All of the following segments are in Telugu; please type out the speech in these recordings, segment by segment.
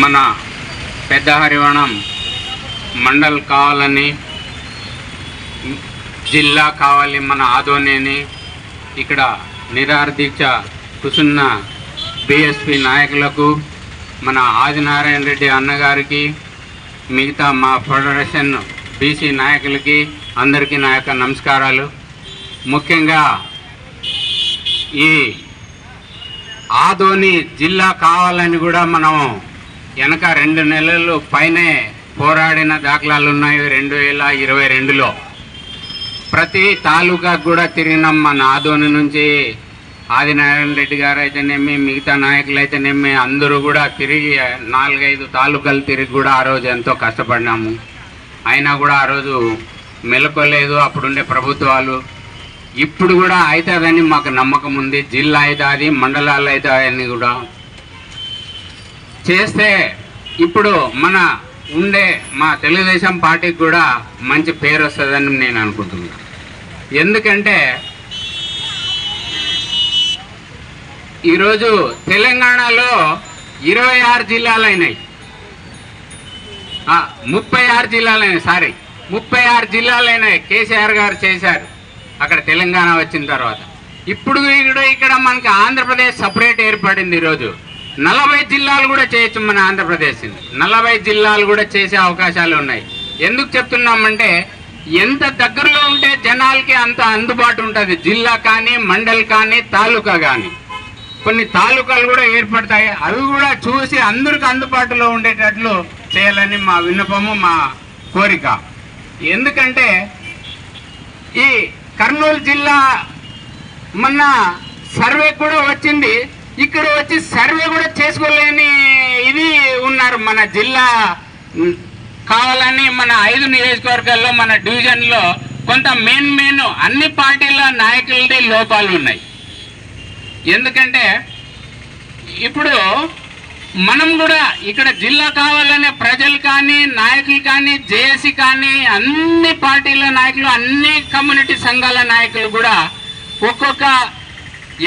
మన పెద్ద హరివణం మండల్ కావాలని జిల్లా కావాలి మన ఆదోనేని ఇక్కడ నిరాహార దీక్ష కూర్చున్న బిఎస్పి నాయకులకు మన ఆదినారాయణ రెడ్డి అన్నగారికి మిగతా మా ఫెడరేషన్ బీసీ నాయకులకి అందరికీ నా యొక్క నమస్కారాలు. ముఖ్యంగా ఈ ఆదోని జిల్లా కావాలని కూడా మనం వెనక రెండు నెలలు పైనే పోరాడిన దాఖలాలు ఉన్నాయి రెండు వేల ఇరవై రెండులో. ప్రతి తాలూకాకు కూడా తిరిగినాం మన ఆదోని నుంచి ఆదినారాయణ రెడ్డి గారు అయితేనేమి మిగతా నాయకులు అయితేనేమి అందరూ కూడా తిరిగి నాలుగైదు తాలూకాలు తిరిగి కూడా ఆ రోజు ఎంతో కష్టపడినాము. అయినా కూడా ఆ రోజు మెలకొలేదు అప్పుడుండే ప్రభుత్వాలు. ఇప్పుడు కూడా అవుతుందని మాకు నమ్మకం ఉంది. జిల్లా అవుతుంది మండలాలు అవుతాయని కూడా. చేస్తే ఇప్పుడు మన ఉండే మా తెలుగుదేశం పార్టీకి కూడా మంచి పేరు వస్తుందని నేను అనుకుంటున్నాను ఎందుకంటే ఈరోజు తెలంగాణలో ఇరవై ఆరు జిల్లాలు అయినాయి ముప్పై ఆరు జిల్లాలు అయినాయి సారీ ముప్పై ఆరు జిల్లాలు అయినాయి కేసీఆర్ గారు చేశారు. అక్కడ తెలంగాణ వచ్చిన తర్వాత. ఇప్పుడు కూడా ఇక్కడ మనకి ఆంధ్రప్రదేశ్ సపరేట్ ఏర్పడింది ఈరోజు. నలభై జిల్లాలు కూడా చేయొచ్చు మన ఆంధ్రప్రదేశ్. నలభై జిల్లాలు కూడా చేసే అవకాశాలు ఉన్నాయి. ఎందుకు చెప్తున్నామంటే ఎంత దగ్గరలో ఉంటే జనాలకి అంత అందుబాటు ఉంటుంది. జిల్లా కానీ మండల్ కానీ తాలూకా కానీ. కొన్ని తాలూకాలు కూడా ఏర్పడతాయి. అవి కూడా చూసి అందరికి అందుబాటులో ఉండేటట్లు చేయాలని మా విన్నపము మా కోరిక. ఎందుకంటే ఈ కర్నూలు జిల్లా మొన్న సర్వే కూడా వచ్చింది. ఇక్కడ వచ్చి సర్వే కూడా చేసుకోలేని ఇది ఉన్నారు మన జిల్లా కావాలని మన ఐదు నియోజకవర్గాల్లో మన డివిజన్లో కొంత మెయిన్ మెయిన్ అన్ని పార్టీల నాయకులది లోపాలు ఉన్నాయి. ఎందుకంటే ఇప్పుడు మనం కూడా ఇక్కడ జిల్లా కావాలనే ప్రజలు కానీ నాయకులు కానీ జేఏసీ కానీ అన్ని పార్టీల నాయకులు అన్ని కమ్యూనిటీ సంఘాల నాయకులు కూడా ఒక్కొక్క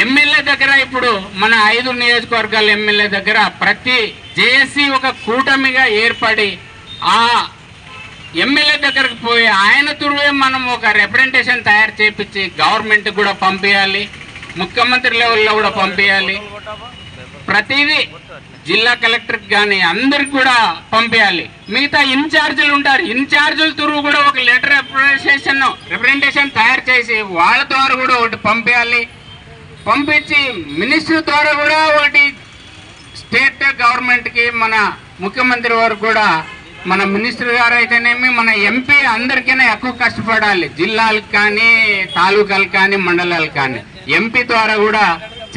ఎమ్మెల్యే దగ్గర ఇప్పుడు మన ఐదు నియోజకవర్గాల ఎమ్మెల్యే దగ్గర ప్రతి జేఏసీ ఒక కూటమిగా ఏర్పడి ఆ ఎమ్మెల్యే దగ్గరకు పోయి ఆయన తురువే మనం ఒక రిప్రజెంటేషన్ తయారు చేపించి గవర్నమెంట్ కూడా పంపించాలి ముఖ్యమంత్రి లెవెల్లో కూడా పంపించాలి ప్రతిదీ జిల్లా కలెక్టర్కి కానీ అందరికి కూడా పంపించాలి మిగతా ఇన్ఛార్జీలు ఉంటారు. ఇన్ఛార్జీల తురువు కూడా ఒక లెటర్ రిప్రజెంటేషన్ రిప్రజెంటేషన్ తయారు చేసి వాళ్ళ ద్వారా కూడా ఒకటి పంపించాలి పంపించి మినిస్టర్ ద్వారా కూడా ఒకటి స్టేట్ గవర్నమెంట్కి మన ముఖ్యమంత్రి వారు కూడా మన మినిస్టర్ గారు అయితేనేమి మన ఎంపీ అందరికైనా ఎక్కువ కష్టపడాలి. జిల్లాలకు కానీ తాలూకాలకు కానీ మండలాలకు కానీ ఎంపీ ద్వారా కూడా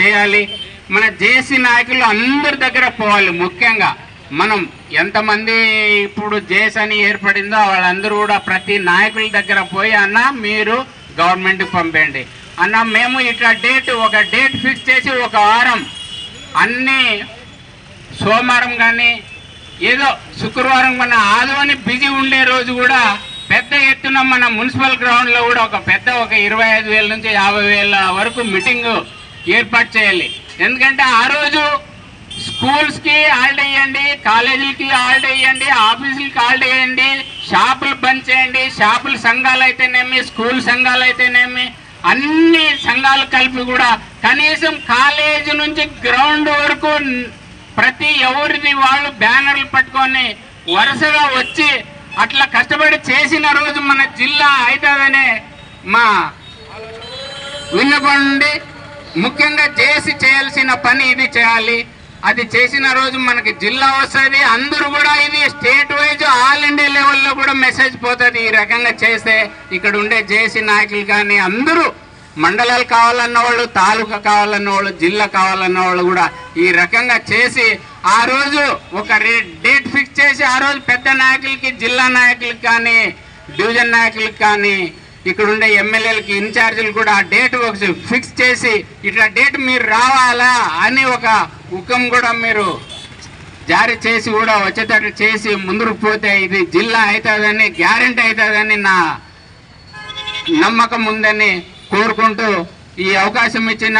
చేయాలి. మన జేసీ నాయకులు అందరి దగ్గర పోవాలి ముఖ్యంగా. మనం ఎంతమంది ఇప్పుడు జేస్ అని ఏర్పడిందో వాళ్ళందరూ కూడా ప్రతి నాయకుల దగ్గర పోయి అన్న మీరు గవర్నమెంట్కి పంపండి అన్న మేము ఇట్లా డేట్ ఒక డేట్ ఫిక్స్ చేసి ఒక వారం అన్ని సోమవారం కానీ ఏదో శుక్రవారం మన ఆదోని బిజీ ఉండే రోజు కూడా పెద్ద ఎత్తున మన మున్సిపల్ గ్రౌండ్లో కూడా ఒక పెద్ద ఒక ఇరవై ఐదు వేల నుంచి యాభై వేల వరకు మీటింగ్ ఏర్పాటు చేయాలి. ఎందుకంటే ఆ రోజు స్కూల్స్కి హాలిడే ఇవ్వండి కాలేజీలకి హాలిడే ఇవ్వండి ఆఫీసులకి హాలిడే ఇవ్వండి షాపులు బంద్ చేయండి షాపుల సంఘాలు అయితేనేమి స్కూల్ సంఘాలు అయితేనేమి అన్ని సంఘాలు కలిపి కూడా కనీసం కాలేజీ నుంచి గ్రౌండ్ వరకు ప్రతి ఎవరిది వాళ్ళు బ్యానర్లు పట్టుకొని వరుసగా వచ్చి అట్లా కష్టపడి చేసిన రోజు మన జిల్లా అవుతుందనే మా విన్నపండి ముఖ్యంగా చేసి చేయాల్సిన పని ఇది చేయాలి. అది చేసిన రోజు మనకి జిల్లా వస్తుంది. అందరూ కూడా ఇది స్టేట్ వైజ్ ఆల్ ఇండియా కూడా మెసేజ్ పోతుంది ఈ రకంగా చేస్తే ఇక్కడ ఉండే జేసీ నాయకులు కానీ అందరూ మండలాలు కావాలన్న వాళ్ళు తాలూకా కావాలన్న వాళ్ళు జిల్లా కావాలన్న వాళ్ళు కూడా ఈ రకంగా చేసి ఆ రోజు ఒక డేట్ ఫిక్స్ చేసి ఆ రోజు పెద్ద నాయకులకి జిల్లా నాయకులకి కానీ డివిజన్ నాయకులకి కానీ ఇక్కడ ఉండే ఎమ్మెల్యేలకి ఇన్ఛార్జీలు కూడా ఆ డేట్ ఒక ఫిక్స్ చేసి ఇట్లా డేట్ మీరు రావాలా అని ఒక హుకం కూడా మీరు జారీ చేసి కూడా వచ్చేటట్టు చేసి ముందుకు పోతే ఇది జిల్లా అవుతుందని గ్యారెంటీ అవుతుందని నా నమ్మకం ఉందని కోరుకుంటూ ఈ అవకాశం ఇచ్చిన